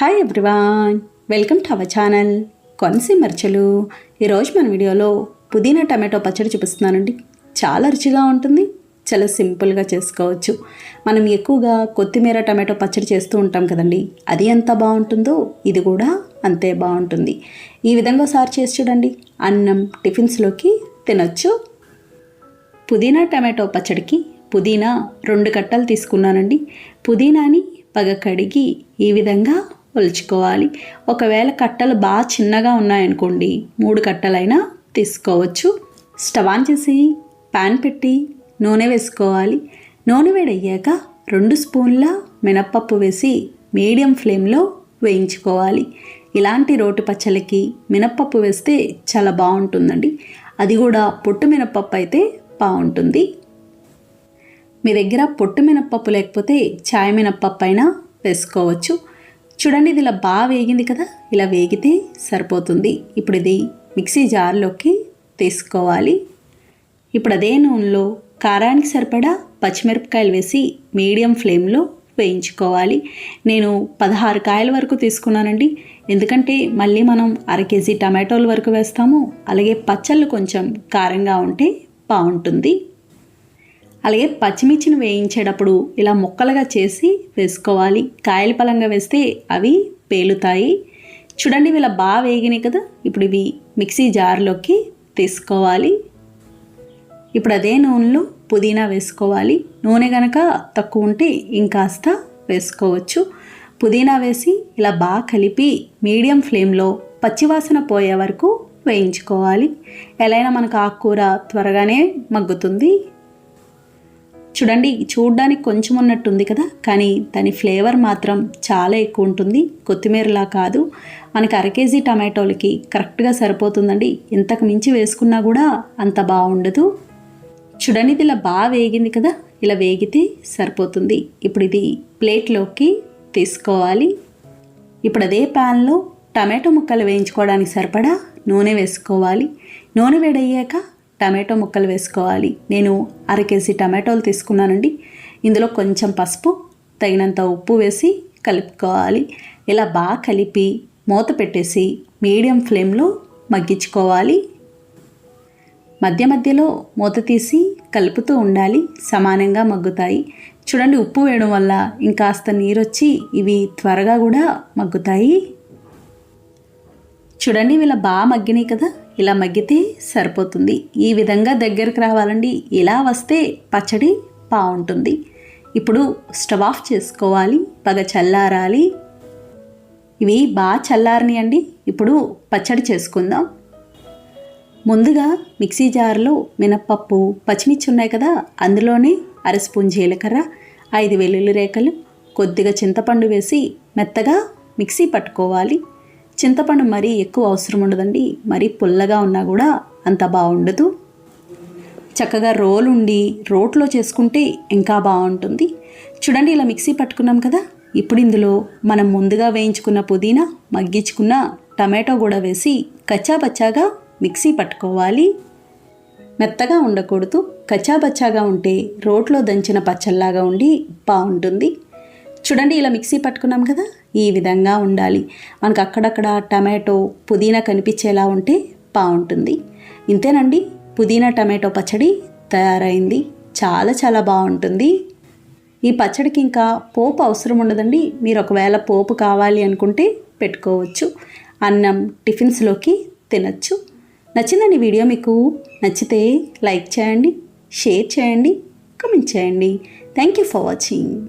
Hi everyone welcome to our channel Konaseema మర్చలు ఈరోజు మన వీడియోలో పుదీనా టమాటో పచ్చడి చూపిస్తున్నానండి. చాలా రుచిగా ఉంటుంది చాలా సింపుల్గా చేసుకోవచ్చు. మనం ఎక్కువగా కొత్తిమీర టమాటో పచ్చడి చేస్తూ ఉంటాం కదండి. అది ఎంత బాగుంటుందో ఇది కూడా అంతే బాగుంటుంది. ఈ విధంగా ఒకసారి చేసి చూడండి. అన్నం టిఫిన్స్లోకి తినొచ్చు. పుదీనా టమాటో పచ్చడికి పుదీనా రెండు కట్టలు తీసుకున్నానండి. పుదీనాని పగ కడిగి ఈ విధంగా ఒలుచుకోవాలి. ఒకవేళ కట్టలు బాగా చిన్నగా ఉన్నాయనుకోండి మూడు కట్టలైనా తీసుకోవచ్చు. స్టవ్ ఆన్ చేసి ప్యాన్ పెట్టి నూనె వేసుకోవాలి. నూనె వేడయ్యాక రెండు స్పూన్ల మినప్పప్పు వేసి మీడియం ఫ్లేమ్లో వేయించుకోవాలి. ఇలాంటి రోటి పచ్చళ్ళకి మినప్పప్పు వేస్తే చాలా బాగుంటుందండి. అది కూడా పొట్టు మినప్పప్పు అయితే బాగుంటుంది. మీ దగ్గర పొట్టు మినప్పప్పు లేకపోతే చాయ్ మినప్పప్పు అయినా వేసుకోవచ్చు. చూడండి ఇది ఇలా బాగా వేగింది కదా? ఇలా వేగితే సరిపోతుంది. ఇప్పుడు ఇది మిక్సీ జార్లోకి తీసుకోవాలి. ఇప్పుడు అదే నూనెలో కారానికి సరిపడా పచ్చిమిరపకాయలు వేసి మీడియం ఫ్లేమ్లో వేయించుకోవాలి. నేను పదహారు కాయల వరకు తీసుకున్నానండి. ఎందుకంటే మళ్ళీ మనం అర కేజీ టమాటోల వరకు వేస్తాము. అలాగే పచ్చళ్ళు కొంచెం కారంగా ఉంటే బాగుంటుంది. అలాగే పచ్చిమిర్చిని వేయించేటప్పుడు ఇలా ముక్కలుగా చేసి వేసుకోవాలి. కాయల పలంగా వేస్తే అవి పేలుతాయి. చూడండి ఇలా బాగా వేగినాయి కదా. ఇప్పుడు ఇవి మిక్సీ జార్లోకి తీసుకోవాలి. ఇప్పుడు అదే నూనెలో పుదీనా వేసుకోవాలి. నూనె కనుక తక్కువ ఉంటే ఇంకాస్త వేసుకోవచ్చు. పుదీనా వేసి ఇలా బాగా కలిపి మీడియం ఫ్లేమ్లో పచ్చివాసన పోయే వరకు వేయించుకోవాలి. ఎలా అయినా మనకు ఆకుకూర త్వరగానే మగ్గుతుంది. చూడండి చూడడానికి కొంచెం ఉన్నట్టుంది కదా కానీ దాని ఫ్లేవర్ మాత్రం చాలా ఎక్కువ ఉంటుంది. కొత్తిమీరలా కాదు. మనకి అర కేజీ టమాటోలకి కరెక్ట్గా సరిపోతుందండి. ఇంతకు మించి వేసుకున్నా కూడా అంత బాగుండదు. చూడండి ఇది ఇలా బాగా వేగింది కదా ఇలా వేగితే సరిపోతుంది. ఇప్పుడు ఇది ప్లేట్లోకి తీసుకోవాలి. ఇప్పుడు అదే ప్యాన్లో టమాటో ముక్కలు వేయించుకోవడానికి సరిపడా నూనె వేసుకోవాలి. నూనె వేడయ్యాక టమాటో ముక్కలు వేసుకోవాలి. నేను అర కేజీ టమాటోలు తీసుకున్నానండి. ఇందులో కొంచెం పసుపు తగినంత ఉప్పు వేసి కలుపుకోవాలి. ఇలా బాగా కలిపి మూత పెట్టేసి మీడియం ఫ్లేమ్లో మగ్గించుకోవాలి. మధ్య మధ్యలో మూత తీసి కలుపుతూ ఉండాలి. సమానంగా మగ్గుతాయి. చూడండి ఉప్పు వేయడం వల్ల ఇంకాస్త నీరు వచ్చి ఇవి త్వరగా కూడా మగ్గుతాయి. చూడండి ఇలా బాగా మగ్గినాయి కదా. ఇలా మగ్గితే సరిపోతుంది. ఈ విధంగా దగ్గరకు రావాలండి. ఇలా వస్తే పచ్చడి బాగుంటుంది. ఇప్పుడు స్టవ్ ఆఫ్ చేసుకోవాలి. పగ చల్లారాలి. ఇవి బాగా చల్లారని అండి ఇప్పుడు పచ్చడి చేసుకుందాం. ముందుగా మిక్సీ జార్లో మినప్పప్పు పచ్చిమిర్చి ఉన్నాయి కదా అందులోనే అర స్పూన్ జీలకర్ర ఐదు వెల్లుల్లి రేఖలు కొద్దిగా చింతపండు వేసి మెత్తగా మిక్సీ పట్టుకోవాలి. చింతపండు మరీ ఎక్కువ అవసరం ఉండదండి. మరీ పుల్లగా ఉన్నా కూడా అంత బాగుండదు. చక్కగా రోల్ ఉండి రోట్లో చేసుకుంటే ఇంకా బాగుంటుంది. చూడండి ఇలా మిక్సీ పట్టుకున్నాం కదా. ఇప్పుడు ఇందులో మనం ముందుగా వేయించుకున్న పుదీనా మగ్గించుకున్న టమాటో కూడా వేసి కచ్చాబచ్చాగా మిక్సీ పట్టుకోవాలి. మెత్తగా ఉండకూడదు. కచ్చాబచ్చాగా ఉంటే రోట్లో దంచిన పచ్చల్లాగా ఉండి బాగుంటుంది. చూడండి ఇలా మిక్సీ పట్టుకున్నాం కదా. ఈ విధంగా ఉండాలి. మనకు అక్కడక్కడ టమాటో పుదీనా కనిపించేలా ఉంటే బాగుంటుంది. ఇంతేనండి పుదీనా టమాటో పచ్చడి తయారైంది. చాలా చాలా బాగుంటుంది. ఈ పచ్చడికి ఇంకా పోపు అవసరం ఉండదండి. మీరు ఒకవేళ పోపు కావాలి అనుకుంటే పెట్టుకోవచ్చు. అన్నం టిఫిన్స్లోకి తినచ్చు. నచ్చిందండి వీడియో మీకు? నచ్చితే లైక్ చేయండి షేర్ చేయండి కమెంట్ చేయండి. Thank you for watching.